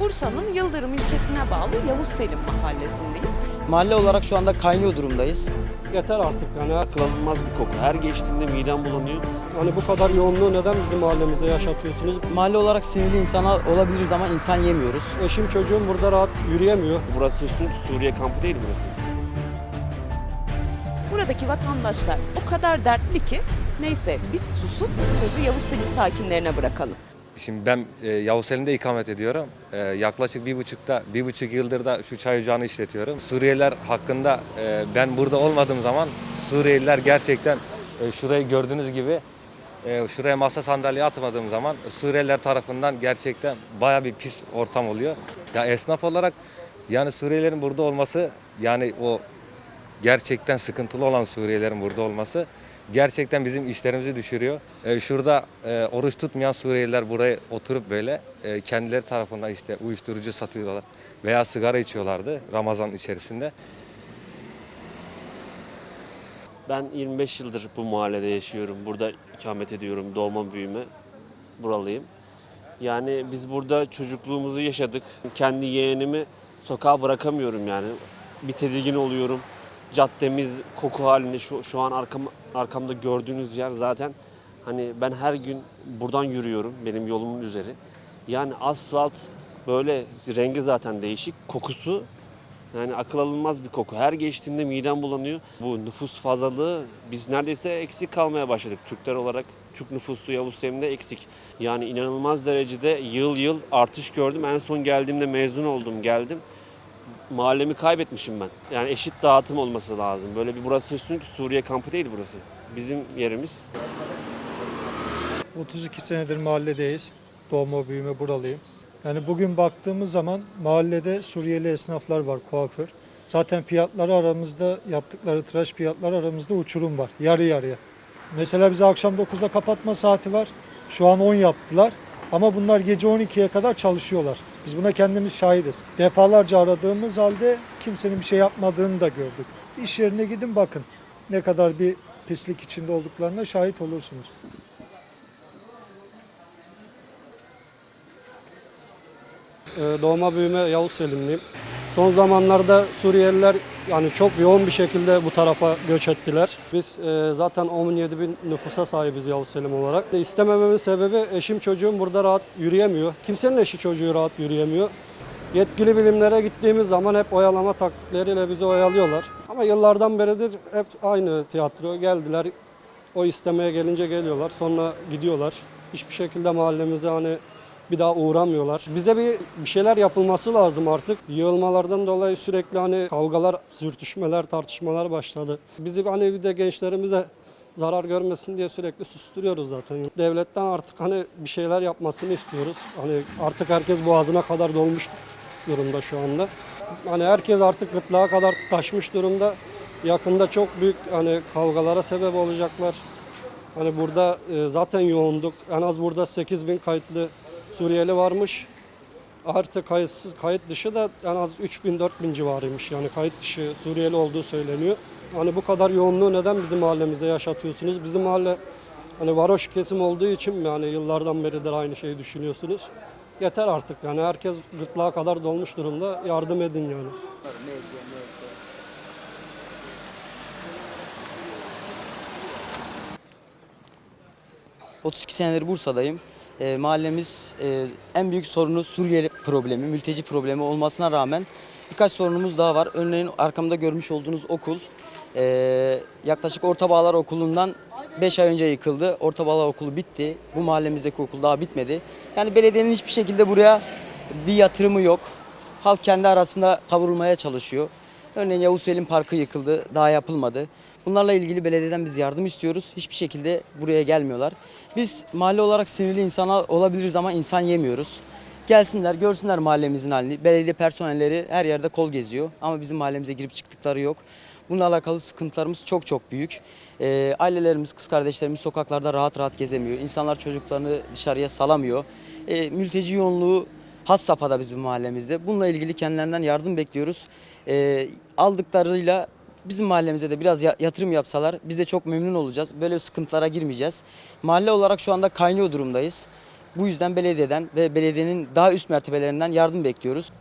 Bursa'nın Yıldırım ilçesine bağlı Yavuz Selim mahallesindeyiz. Mahalle olarak şu anda kaynıyor durumdayız. Yeter artık yani. Akıl alınmaz bir koku. Her geçtiğimde midem bulanıyor. Hani bu kadar yoğunluğu neden bizim mahallemizde yaşatıyorsunuz? Mahalle olarak sinirli insanlar olabiliriz ama insan yemiyoruz. Eşim çocuğum burada rahat yürüyemiyor. Burası Suriye, Suriye kampı değil burası. Buradaki vatandaşlar o kadar dertli ki neyse biz susup sözü Yavuz Selim sakinlerine bırakalım. Şimdi ben e, Yavuz Selim'de ikamet ediyorum. E, yaklaşık bir buçukta, bir buçuk yıldır da şu çay ocağını işletiyorum. Suriyeliler hakkında e, ben burada olmadığım zaman Suriyeliler gerçekten e, şurayı gördüğünüz gibi e, şuraya masa sandalye atmadığım zaman Suriyeliler tarafından gerçekten baya bir pis ortam oluyor. Ya esnaf olarak yani Suriyelilerin burada olması yani o gerçekten sıkıntılı olan Suriyelilerin burada olması gerçekten bizim işlerimizi düşürüyor. Ee, şurada e, oruç tutmayan Suriyeliler buraya oturup böyle e, kendileri tarafından işte uyuşturucu satıyorlar veya sigara içiyorlardı Ramazan içerisinde. Ben 25 yıldır bu mahallede yaşıyorum. Burada ikamet ediyorum. Doğma büyüme buralıyım. Yani biz burada çocukluğumuzu yaşadık. Kendi yeğenimi sokağa bırakamıyorum yani. Bir tedirgin oluyorum. Caddemiz koku halinde şu, şu an arkam, arkamda gördüğünüz yer zaten hani ben her gün buradan yürüyorum benim yolumun üzeri. Yani asfalt böyle rengi zaten değişik. Kokusu yani akıl alınmaz bir koku. Her geçtiğimde midem bulanıyor. Bu nüfus fazlalığı biz neredeyse eksik kalmaya başladık Türkler olarak. Türk nüfusu Yavuz Selim'de eksik. Yani inanılmaz derecede yıl yıl artış gördüm. En son geldiğimde mezun oldum geldim. Mahallemi kaybetmişim ben. Yani eşit dağıtım olması lazım. Böyle bir burası çünkü Suriye kampı değil burası. Bizim yerimiz. 32 senedir mahalledeyiz. Doğma büyüme buralıyım. Yani bugün baktığımız zaman mahallede Suriyeli esnaflar var, kuaför. Zaten fiyatları aramızda, yaptıkları tıraş fiyatları aramızda uçurum var. Yarı yarıya. Mesela bize akşam 9'da kapatma saati var. Şu an 10 yaptılar. Ama bunlar gece 12'ye kadar çalışıyorlar. Biz buna kendimiz şahidiz. Defalarca aradığımız halde kimsenin bir şey yapmadığını da gördük. İş yerine gidin bakın. Ne kadar bir pislik içinde olduklarına şahit olursunuz. Ee, Doğma büyüme Yavuz Selimliyim. Son zamanlarda Suriyeliler yani çok yoğun bir şekilde bu tarafa göç ettiler. Biz e, zaten 17 bin nüfusa sahibiz Yavuz Selim olarak. İstemememin sebebi eşim çocuğum burada rahat yürüyemiyor. Kimsenin eşi çocuğu rahat yürüyemiyor. Yetkili bilimlere gittiğimiz zaman hep oyalama taktikleriyle bizi oyalıyorlar. Ama yıllardan beridir hep aynı tiyatro. Geldiler, o istemeye gelince geliyorlar, sonra gidiyorlar. Hiçbir şekilde mahallemize hani bir daha uğramıyorlar. Bize bir, bir şeyler yapılması lazım artık. Yığılmalardan dolayı sürekli hani kavgalar, sürtüşmeler, tartışmalar başladı. Bizi hani bir de gençlerimize zarar görmesin diye sürekli susturuyoruz zaten. Devletten artık hani bir şeyler yapmasını istiyoruz. Hani artık herkes boğazına kadar dolmuş durumda şu anda. Hani herkes artık gırtlağa kadar taşmış durumda. Yakında çok büyük hani kavgalara sebep olacaklar. Hani burada e, zaten yoğunduk. En az burada 8 bin kayıtlı Suriyeli varmış. Artı kayıtsız, kayıt dışı da en az 3000 4000 civarıymış. Yani kayıt dışı Suriyeli olduğu söyleniyor. Hani bu kadar yoğunluğu neden bizim mahallemizde yaşatıyorsunuz? Bizim mahalle hani varoş kesim olduğu için mi yani yıllardan beridir aynı şeyi düşünüyorsunuz? Yeter artık yani herkes gırtlağa kadar dolmuş durumda. Yardım edin yani. 32 senedir Bursa'dayım. E, mahallemiz e, en büyük sorunu Suriyeli problemi, mülteci problemi olmasına rağmen birkaç sorunumuz daha var. Örneğin arkamda görmüş olduğunuz okul e, yaklaşık Orta Bağlar Okulu'ndan 5 ay önce yıkıldı. Orta Bağlar Okulu bitti. Bu mahallemizdeki okul daha bitmedi. Yani belediyenin hiçbir şekilde buraya bir yatırımı yok. Halk kendi arasında kavrulmaya çalışıyor. Örneğin Yavuz Selim Parkı yıkıldı, daha yapılmadı. Bunlarla ilgili belediyeden biz yardım istiyoruz. Hiçbir şekilde buraya gelmiyorlar. Biz mahalle olarak sinirli insanlar olabiliriz ama insan yemiyoruz. Gelsinler, görsünler mahallemizin halini. Belediye personelleri her yerde kol geziyor ama bizim mahallemize girip çıktıkları yok. Bununla alakalı sıkıntılarımız çok çok büyük. Ee, ailelerimiz, kız kardeşlerimiz sokaklarda rahat rahat gezemiyor. İnsanlar çocuklarını dışarıya salamıyor. Ee, mülteci yoğunluğu has safhada bizim mahallemizde. Bununla ilgili kendilerinden yardım bekliyoruz e, aldıklarıyla bizim mahallemize de biraz yatırım yapsalar biz de çok memnun olacağız. Böyle sıkıntılara girmeyeceğiz. Mahalle olarak şu anda kaynıyor durumdayız. Bu yüzden belediyeden ve belediyenin daha üst mertebelerinden yardım bekliyoruz.